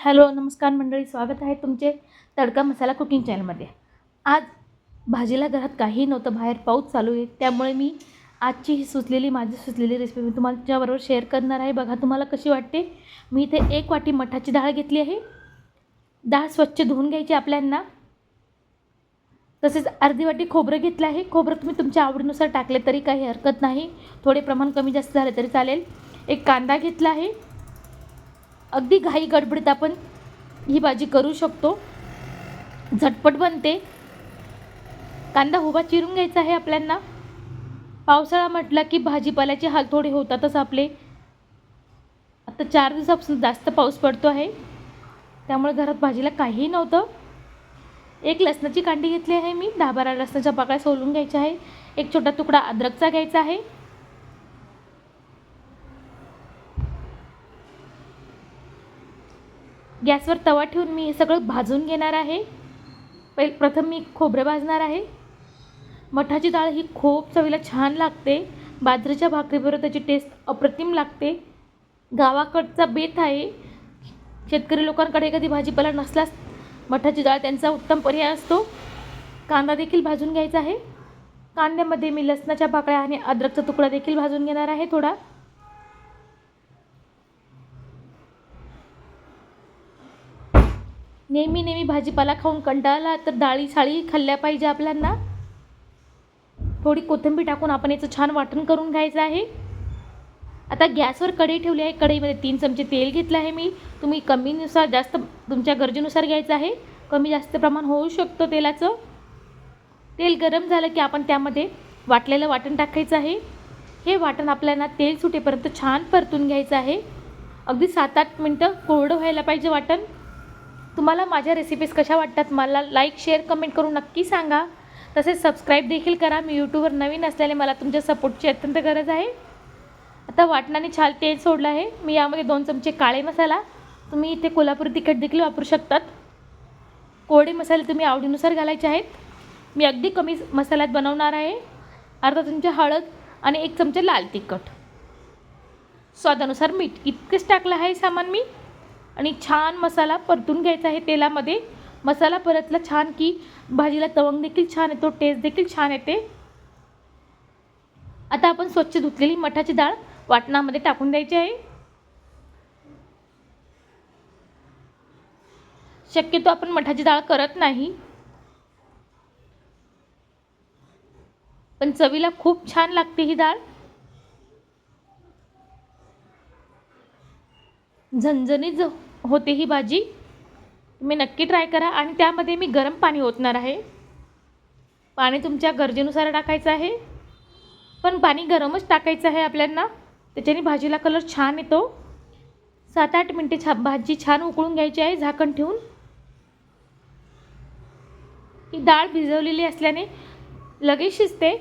Hello नमस्कार मंडळी स्वागत आहे तुमचे तडका मसाला कुकिंग चॅनलमध्ये. आज भाजीला घरात काही नव्हतं बाहेर पाऊस चालू आहे त्यामुळे मी आजची ही सुचलेली माझी सुचलेली रेसिपी मी तुमच्याबरोबर शेअर करणार आहे. बघा तुम्हाला कशी वाटते? मी इथे एक वाटी मठाची डाळ घेतली आहे. डाळ स्वच्छ धुवून घ्यायची आपल्यांना. तसेच अर्धी वाटी खोबरं घेतलं आहे. खोबरं तुम्ही तुमच्या आवडीनुसार टाकले तरी काही हरकत नाही. थोडे प्रमाण कमी जास्त झाले तरी चालेल. एक कांदा घेतला आहे. अगदी घाई गडबडीत आपण ही भाजी करू शकतो. झटपट बनते. कांदा उभा चिरून घ्यायचा आहे आपल्यांना. पावसाळा म्हटला की भाजीपाल्याचे हाल थोडे होतातच आपले. आता चार दिवसापासून जास्त पाऊस पडतो आहे. त्यामुळे घरात भाजीला काहीही नव्हतं. एक लसणाची कांडी घेतली आहे मी. दहा बारा लसणाच्या पाकळ्या सोलून घ्यायच्या आहे. एक छोटा तुकडा अद्रकचा घ्यायचा आहे. गॅसवर तवा ठेवून मी हे सगळं भाजून घेणार आहे. पहिले प्रथम मी खोबरं भाजणार आहे. मठाची डाळ ही खूप चवीला छान लागते. बाजरीच्या भाकरीबरोबर त्याची टेस्ट अप्रतिम लागते. गावाकडचा बेत आहे. शेतकरी लोकांकडे कधी भाजीपाला नसल्यास मठाची डाळ त्यांचा उत्तम पर्याय असतो. कांदा देखील भाजून घ्यायचा आहे. कांद्यामध्ये मी लसणाच्या पाकळ्या आणि अद्रकचा तुकडा देखील भाजून घेणार आहे थोडा. नेहमी नेहमी भाजीपाला खाऊन कंटाळला तर डाळी साळी खाल्ल्या पाहिजे आपल्यांना. थोडी कोथिंबीर टाकून आपण याचं छान वाटण करून घ्यायचं आहे. आता गॅसवर कढई ठेवली आहे. कढईमध्ये तीन चमचे तेल घेतलं आहे मी. तुम्ही कमीनुसार जास्त तुमच्या गरजेनुसार घ्यायचं आहे. कमी जास्त प्रमाण होऊ शकतं तेलाचं. तेल गरम झालं की आपण त्यामध्ये वाटलेलं वाटण टाकायचं आहे. हे वाटण आपल्याला तेल सुटेपर्यंत छान परतून घ्यायचं आहे. अगदी सात आठ मिनटं कोरडं व्हायला पाहिजे वाटण. तुम्हाला माझ्या रेसिपीज कशा वाटतात मला लाईक शेअर कमेंट करून नक्की सांगा. तसेच सबस्क्राईब देखील करा. मी यूट्यूबवर नवीन असल्याने मला तुमच्या सपोर्टची अत्यंत गरज आहे. आता वाटणाने छाल तेल सोडलं आहे. मी यामध्ये दोन चमचे काळे मसाला. तुम्ही इथे कोल्हापुरी तिखट देखील वापरू शकतात. कोरडे मसाले तुम्ही आवडीनुसार घालायचे आहेत. मी अगदी कमी मसाल्यात बनवणार आहे. अर्धा चमचे हळद आणि एक चमचे लाल तिखट. स्वादानुसार मीठ. इतकेच टाकलं आहे सामान मी. आणि छान मसाला परतून घ्यायचा आहे तेलामध्ये. मसाला परतला छान की भाजीला तवंग देखील छान येतो टेस्ट देखील छान येते. आता आपण स्वच्छ धुतलेली मठाची डाळ वाटणामध्ये टाकून द्यायची आहे. शक्यतो आपण मठाची डाळ करत नाही. पण चवीला खूप छान लागते ही डाळ. झणझणीत होते ही भाजी. तुम्ही नक्की ट्राय करा आणि त्यामध्ये मी गरम पाणी ओतणार आहे. पाणी तुमच्या गरजेनुसार टाकायचं आहे. पण पाणी गरमच टाकायचं आहे आपल्यांना. त्याच्याने भाजीला कलर छान येतो. सात आठ मिनटे छा भाजी छान उकळून घ्यायची आहे झाकण ठेवून. ही डाळ भिजवलेली असल्याने लगेच शिजते.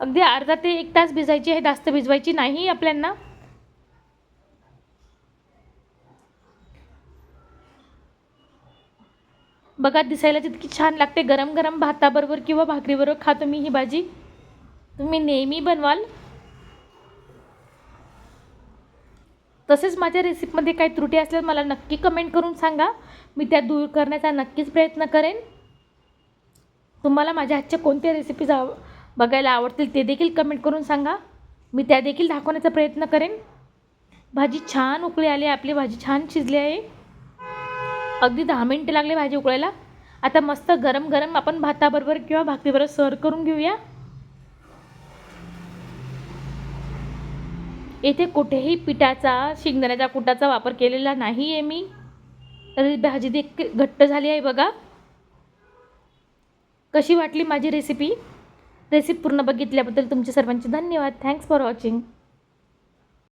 अगदी अर्धा ते एक तास भिजायची आहे जास्त भिजवायची नाही आपल्यांना. बघा दिसायला जितकी छान लागते. गरम गरम भाताबरोबर किंवा भाकरीबरोबर खातो मी ही भाजी. तुम्ही नेहमी बनवाल. तसेच माझ्या रेसिपीमध्ये काही त्रुटी असल्यास मला नक्की कमेंट करून सांगा. मी त्या दूर करण्याचा नक्कीच प्रयत्न करेन. तुम्हाला माझ्या हातच्या कोणत्या रेसिपीज आव बघायला आवडतील ते देखील कमेंट करून सांगा. मी त्या देखील दाखवण्याचा प्रयत्न करेन. भाजी छान उकळी आली आपली भाजी छान शिजली आहे. अगदी दहा मिनटं लागले भाजी उकळायला. आता मस्त गरम गरम आपण भाताबरोबर किंवा भाकरीबरोबर सर्व करून घेऊया. येथे कुठेही पिठाचा शेंगदाण्याच्या कुटाचा वापर केलेला नाही आहे मी. तर भाजी देखील घट्ट झाली आहे बघा. कशी वाटली माझी रेसिपी रेसिपी पूर्ण बघितल्याबद्दल तुमचे सर्वांचे धन्यवाद. Thanks for watching